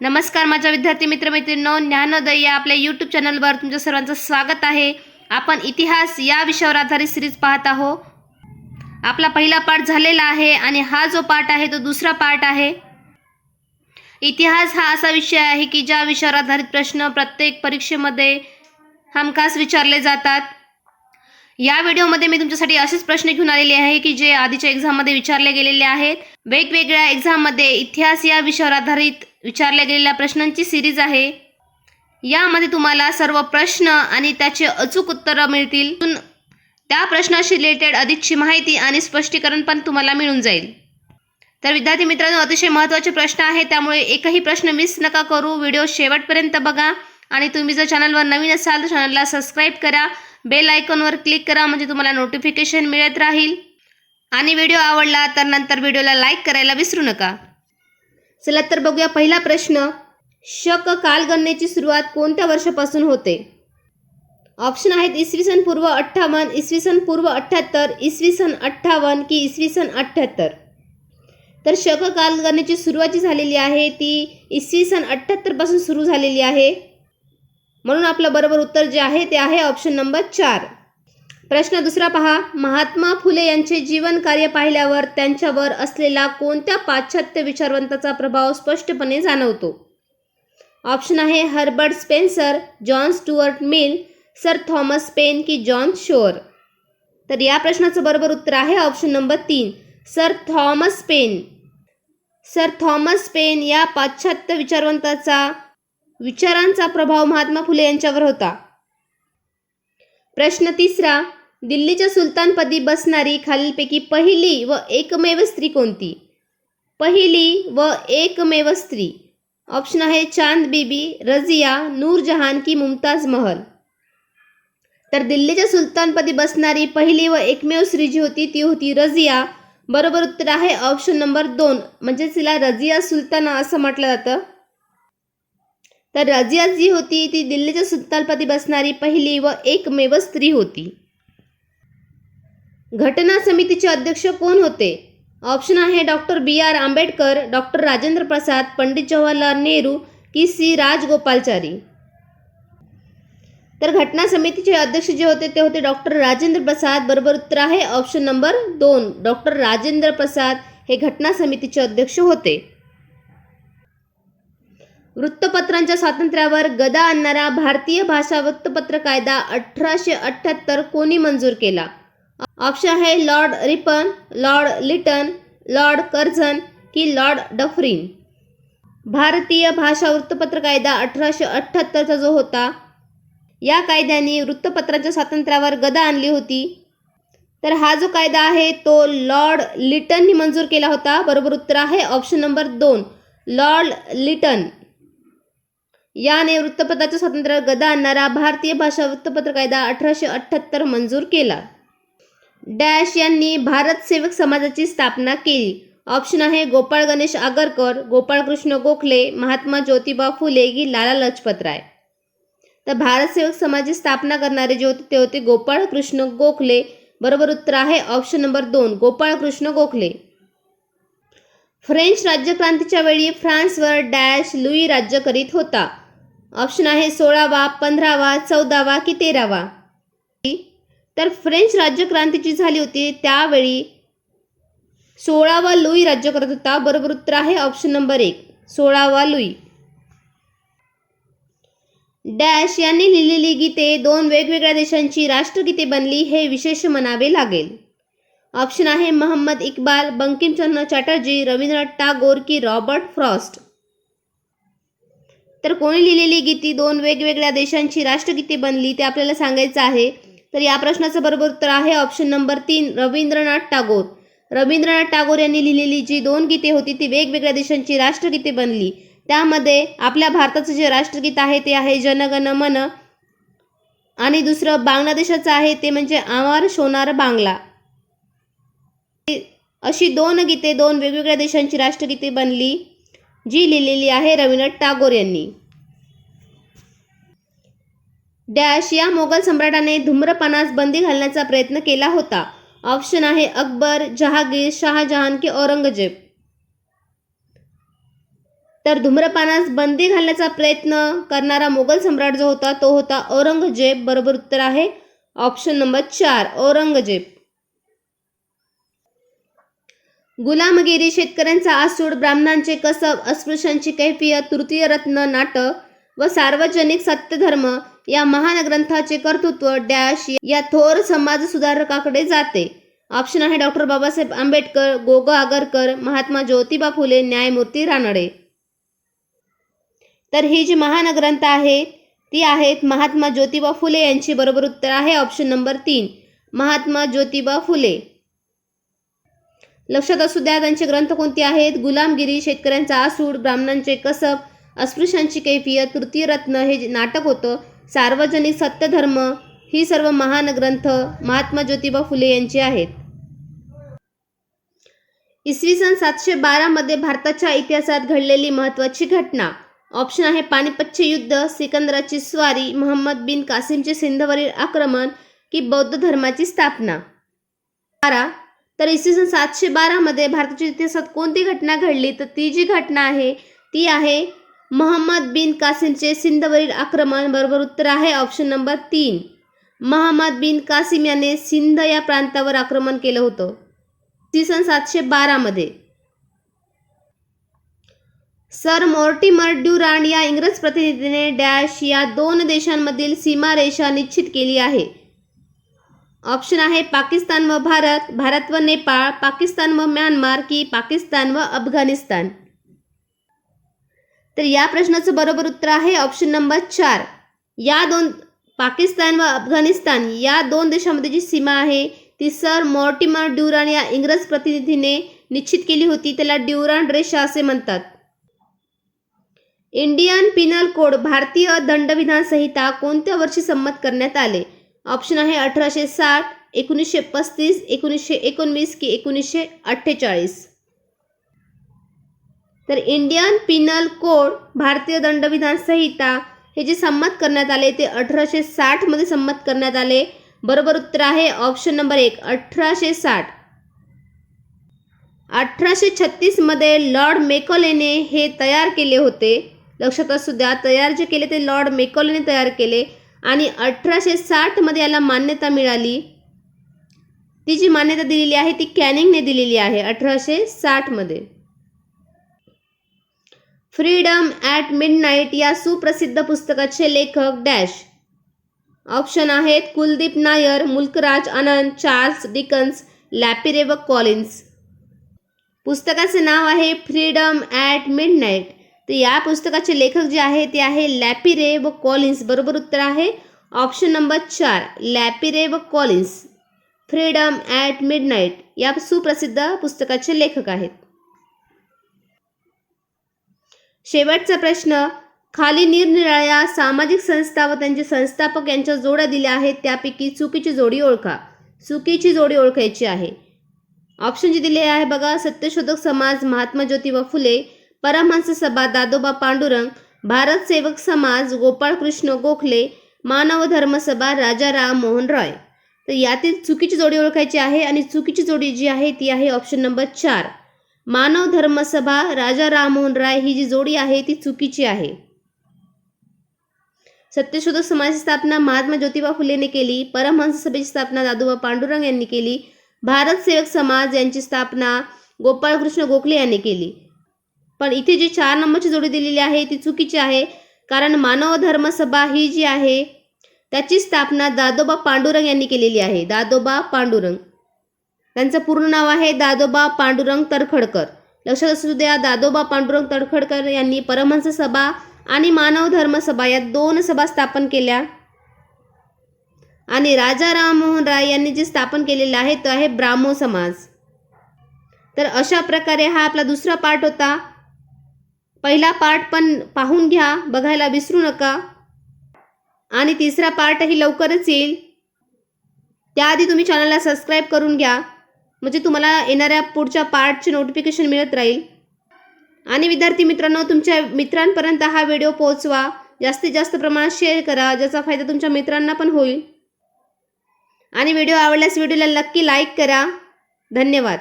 नमस्कार माझ्या विद्यार्थी मित्रमैत्रिणींनो. ज्ञानोदय या आपल्या यूट्यूब चॅनलवर तुमच्या सर्वांचं स्वागत आहे. आपण इतिहास या विषयावर आधारित सिरीज पाहत आहो आपला पहिला पाठ झालेला आहे आणि हा जो पाठ आहे तो दुसरा पाठ आहे. इतिहास हा असा विषय आहे की ज्या विषयावर आधारित प्रश्न प्रत्येक परीक्षेमध्ये हमखास विचारले जातात. या व्हिडिओमध्ये मी तुमच्यासाठी असेच प्रश्न घेऊन आलेले आहे की जे आधीच्या एक्झाममध्ये विचारले गेलेले आहेत. वेगवेगळ्या एक्झाममध्ये इतिहास या विषयावर आधारित विचारल्या गेलेल्या प्रश्नांची सिरीज आहे. यामध्ये तुम्हाला सर्व प्रश्न आणि त्याचे अचूक उत्तरं मिळतील. त्या प्रश्नाशी रिलेटेड अधिकची माहिती आणि स्पष्टीकरण पण तुम्हाला मिळून जाईल. तर विद्यार्थी मित्रांनो अतिशय महत्त्वाचे प्रश्न आहे त्यामुळे एकही प्रश्न मिस नका करू. व्हिडिओ शेवटपर्यंत बघा आणि तुम्ही जर चॅनलवर नवीन असाल तर चॅनलला सबस्क्राईब करा. बेल आयकॉनवर क्लिक करा म्हणजे तुम्हाला नोटिफिकेशन मिळत राहील. आणि व्हिडिओ आवडला तर नंतर व्हिडिओला लाईक करायला विसरू नका. चला तर बघूया पहिला प्रश्न. शक कालगणनेची सुरुवात कोणत्या वर्षापासून होते? ऑप्शन आहेत इसवी सन पूर्व अठ्ठावन्न इसवी सन पूर्व अठ्ठ्याहत्तर इसवी सन अठ्ठावन्न की इसवी सन अठ्ठ्याहत्तर. तर शक कालगणनेची सुरुवात जी झालेली आहे ती इसवी सन अठ्ठ्याहत्तरपासून सुरू झालेली आहे. म्हणून आपलं बरोबर उत्तर जे आहे ते आहे ऑप्शन नंबर चार. प्रश्न दुसरा पहा. महात्मा फुले यांचे जीवन कार्य पाहिल्यावर त्यांच्यावर असलेला कोणत्या पाश्चात्य विचारवंताचा प्रभाव स्पष्टपणे जाणवतो? ऑप्शन आहे Herbert Spencer John Stuart Mill sir Thomas Paine की जॉन शोअर. तर या प्रश्नाचं बरोबर उत्तर आहे ऑप्शन नंबर तीन sir Thomas Paine. Sir Thomas Paine या पाश्चात्य विचारवंताचा विचारांचा प्रभाव महात्मा फुले यांच्यावर होता. प्रश्न तिसरा दिल्लीच्या सुलतानपदी बसणारी खालीलपैकी पहिली व एकमेव स्त्री कोणती? पहिली व एकमेव स्त्री. ऑप्शन आहे चांद बीबी रजिया नूरजहान की मुमताज महल. तर दिल्लीच्या सुलतानपदी बसणारी पहिली व एकमेव स्त्री जी होती ती होती रजिया बरोबर उत्तर आहे ऑप्शन नंबर दोन. म्हणजेच तिला रजिया सुलताना असं म्हटलं जातं. तर रजिया जी होती ती दिल्लीच्या सुलतानपदी बसणारी पहिली व एकमेव स्त्री होती. घटना समितीचे अध्यक्ष कोण होते? ऑप्शन आहे doctor B. R. Ambedkar doctor Rajendra Prasad Pandit Jawaharlal Nehru की सी. राजगोपालचारी. तर घटना समितीचे अध्यक्ष जे होते ते होते डॉक्टर राजेंद्र प्रसाद. बरोबर उत्तर आहे ऑप्शन नंबर दोन. डॉक्टर राजेंद्र प्रसाद हे घटना समितीचे अध्यक्ष होते. वृत्तपत्रांच्या स्वातंत्र्यावर गदा आणणारा भारतीय भाषा वृत्तपत्र कायदा अठराशे अठ्ठ्याहत्तर कोणी मंजूर केला? ऑप्शन आहे Lord Ripon Lord Lytton Lord Curzon की लॉर्ड डफरीन. भारतीय भाषा वृत्तपत्र कायदा अठराशे अठ्ठ्याहत्तरचा जो होता या कायद्याने वृत्तपत्रांच्या स्वातंत्र्यावर गदा आणली होती. तर हा जो कायदा आहे तो लॉर्ड लिटननी मंजूर केला होता. बरोबर उत्तर आहे ऑप्शन नंबर दोन. लॉर्ड लिटन याने वृत्तपत्राच्या स्वातंत्र्यावर गदा आणणारा भारतीय भाषा वृत्तपत्र कायदा अठराशे अठ्ठ्याहत्तर मंजूर केला. डॅश यांनी भारत सेवक समाजाची स्थापना केली. ऑप्शन आहे गोपाळ गणेश आगरकर गोपाळकृष्ण गोखले महात्मा ज्योतिबा फुले की लाला लजपतराय. तर भारत सेवक समाजाची स्थापना करणारे जे होते ते होते गोपाळकृष्ण गोखले. बरोबर उत्तर आहे ऑप्शन नंबर दोन गोपाळकृष्ण गोखले. फ्रेंच राज्यक्रांतीच्या वेळी फ्रान्सवर डॅश लुई राज्य करीत होता. ऑप्शन आहे सोळावा पंधरावा चौदावा की तेरावा. तर फ्रेंच राज्यक्रांती जी झाली होती त्यावेळी सोळावा लुई राज्य करत होता. बरोबर उत्तर आहे ऑप्शन नंबर एक सोळावा लुई. डॅश यांनी लिहिलेली गीते दोन वेगवेगळ्या देशांची राष्ट्रगीते बनली हे विशेष म्हणावे लागेल. ऑप्शन आहे मोहम्मद इक्बाल बंकिमचंद्र चॅटर्जी रवींद्रनाथ टागोर की रॉबर्ट फ्रॉस्ट. तर कोणी लिहिलेली गीती दोन वेगवेगळ्या देशांची राष्ट्रगीते बनली ते आपल्याला सांगायचं आहे. तर या प्रश्नाचं बरोबर उत्तर आहे ऑप्शन नंबर तीन रवींद्रनाथ टागोर. रवींद्रनाथ टागोर यांनी लिहिलेली जी दोन गीते होती ती वेगवेगळ्या देशांची राष्ट्रगीते बनली. त्यामध्ये आपल्या भारताचं जे राष्ट्रगीत आहे ते आहे जनगण मन. आणि दुसरं बांगलादेशाचं आहे ते म्हणजे आमार सोनार बांगला. अशी दोन गीते दोन वेगवेगळ्या देशांची राष्ट्रगीते बनली. जी लिहिलेली आहे रवींद्रनाथ टागोर यांनी. डॅश या मोगल सम्राटाने धूम्रपानास बंदी घालण्याचा प्रयत्न केला होता. ऑप्शन आहे अकबर जहागीर शहाजहान की औरंगजेब. तर धूम्रपानास बंदी घालण्याचा प्रयत्न करणारा मोगल सम्राट जो होता तो होता औरंगजेब. बरोबर उत्तर आहे ऑप्शन नंबर चार औरंगजेब. गुलामगिरी शेतकऱ्यांचा आसूड ब्राह्मणांचे कसब अस्पृश्यांची कैफियत तृतीय रत्न नाटक व सार्वजनिक सत्यधर्म या महान ग्रंथाचे कर्तृत्व डॅश या थोर समाज सुधारकाकडे जाते. ऑप्शन आहे डॉक्टर बाबासाहेब आंबेडकर गोग आगरकर महात्मा ज्योतिबा फुले न्यायमूर्ती रानडे. तर ही जी महान ग्रंथ आहे ती आहेत महात्मा ज्योतिबा फुले यांची. बरोबर उत्तर आहे ऑप्शन नंबर तीन महात्मा ज्योतिबा फुले. लक्षात असू द्या त्यांचे ग्रंथ कोणते आहेत? गुलामगिरी शेतकऱ्यांचा आसूड ब्राह्मणांचे कसब अस्पृश्यांची कैफियत तृतीय रत्न हे नाटक होतं सार्वजनिक सत्यधर्म ही सर्व महान ग्रंथ महात्मा ज्योतिबा फुले यांची आहेत. इसवी सन सातशे बारामध्ये भारताच्या इतिहासात घडलेली महत्त्वाची घटना. ऑप्शन आहे पानिपतचे युद्ध सिकंदराची स्वारी मोहम्मद बिन कासिमचे सिंधवरील आक्रमण की बौद्ध धर्माची स्थापना. बारा तर इसवी सन सातशे बारामध्ये भारताच्या इतिहासात कोणती घटना घडली? तर ती जी घटना आहे ती आहे महम्मद बिन कासिमचे सिंधवरील आक्रमण. बरोबर उत्तर आहे ऑप्शन नंबर तीन. महम्मद बिन कासिम याने सिंध या प्रांतावर आक्रमण केलं होतं. इसवी सन सातशे बारामध्ये सर मॉर्टिमर ड्युरांड या इंग्रज प्रतिनिधीने डॅश या दोन देशांमधील सीमारेषा निश्चित केली आहे. ऑप्शन आहे पाकिस्तान व भारत भारत व नेपाळ पाकिस्तान व म्यानमार की पाकिस्तान व अफगाणिस्तान. तर या प्रश्नाचं बरोबर उत्तर आहे ऑप्शन नंबर चार. या दोन पाकिस्तान व अफगाणिस्तान या दोन देशांमध्ये जी सीमा आहे ती सर मॉर्टिमर ड्युरान या इंग्रज प्रतिनिधीने निश्चित केली होती त्याला ड्युरान रेषा असे म्हणतात. इंडियन पिनल कोड भारतीय दंडविधान संहिता कोणत्या वर्षी संमत करण्यात आले? ऑप्शन आहे अठराशे साठ एकोणीसशे पस्तीस एकोणीसशे एकोणवीस की एकोणीसशे अठ्ठेचाळीस. तर इंडियन पिनल कोड भारतीय दंडविधान संहिता हे जे संमत करण्यात आले ते अठराशे साठमध्ये संमत करण्यात आले. बरोबर उत्तर आहे ऑप्शन नंबर एक अठराशे साठ. अठराशे छत्तीसमध्ये लॉर्ड मेकॉलेने हे तयार केले होते. लक्षात असू द्या तयार जे केले ते लॉर्ड मेकॉलेने तयार केले. आणि अठराशे साठमध्ये याला मान्यता मिळाली. ती जी मान्यता दिलेली आहे ती कॅनिंगने दिलेली आहे अठराशे साठमध्ये फ्रीडम ॲट मिडनाईट या सुप्रसिद्ध पुस्तकाचे लेखक डॅश. ऑप्शन आहेत Kuldip Nayar Mulkraj Anand Charles Dickens Lapierre व कॉलिन्स. पुस्तकाचे नाव आहे फ्रीडम ॲट मिडनाईट. तर या पुस्तकाचे लेखक जे आहे ते आहे लॅपिरे व कॉलिन्स. बरोबर उत्तर आहे? ऑप्शन नंबर चार लॅपिरे व कॉलिन्स. फ्रीडम ॲट मिडनाईट या सुप्रसिद्ध पुस्तकाचे लेखक आहेत. शेवटचा प्रश्न खाली निरनिराळ्या सामाजिक संस्था व त्यांचे संस्थापक यांच्या जोड्या दिल्या आहेत त्यापैकी चुकीची जोडी ओळखा. चुकीची जोडी ओळखायची आहे. ऑप्शन जे दिले आहे बघा सत्यशोधक समाज महात्मा ज्योतिबा फुले परमहंस सभा दादोबा पांडुरंग भारत सेवक समाज गोपाळकृष्ण गोखले मानव धर्मसभा राजा राम मोहन रॉय. तर यातील चुकीची जोडी ओळखायची आहे आणि चुकीची जोडी जी आहे ती आहे ऑप्शन नंबर चार. मानव धर्मसभा राजा राममोहन राय ही जी जोडी आहे ती चुकीची आहे. सत्यशोधक समाजाची स्थापना महात्मा ज्योतिबा फुलेने केली परमहंस सभेची स्थापना दादोबा पांडुरंग यांनी केली भारत सेवक समाज यांची स्थापना गोपाळकृष्ण गोखले यांनी केली. पण इथे जी चार नंबरची जोडी दिलेली आहे ती चुकीची आहे. कारण मानव धर्मसभा ही जी आहे त्याची स्थापना दादोबा पांडुरंग यांनी केलेली आहे. दादोबा पांडुरंग. त्यांचं पूर्ण नाव आहे दादोबा पांडुरंग तडखडकर. लक्षात असू द्या दादोबा पांडुरंग तडखडकर यांनी परमहंस सभा आणि मानव धर्म सभा या दोन सभा स्थापन केल्या. आणि राजा राममोहन राय यांनी जे स्थापन केलेलं आहे तो आहे ब्राह्मो समाज. तर अशा प्रकारे हा आपला दुसरा पार्ट होता. पहिला पार्ट पण पाहून घ्या बघायला विसरू नका. आणि तिसरा पार्टही लवकरच येईल. त्याआधी तुम्ही चॅनलला सबस्क्राईब करून घ्या म्हणजे तुम्हाला येणाऱ्या पुढच्या पार्टचे नोटिफिकेशन मिळत राहील. आणि विद्यार्थी मित्रांनो तुमच्या मित्रांपर्यंत हा व्हिडिओ पोहोचवा. जास्तीत जास्त प्रमाणात शेअर करा ज्याचा फायदा तुमच्या मित्रांना पण होईल. आणि व्हिडिओ आवडल्यास व्हिडिओला नक्की लाईक करा. धन्यवाद.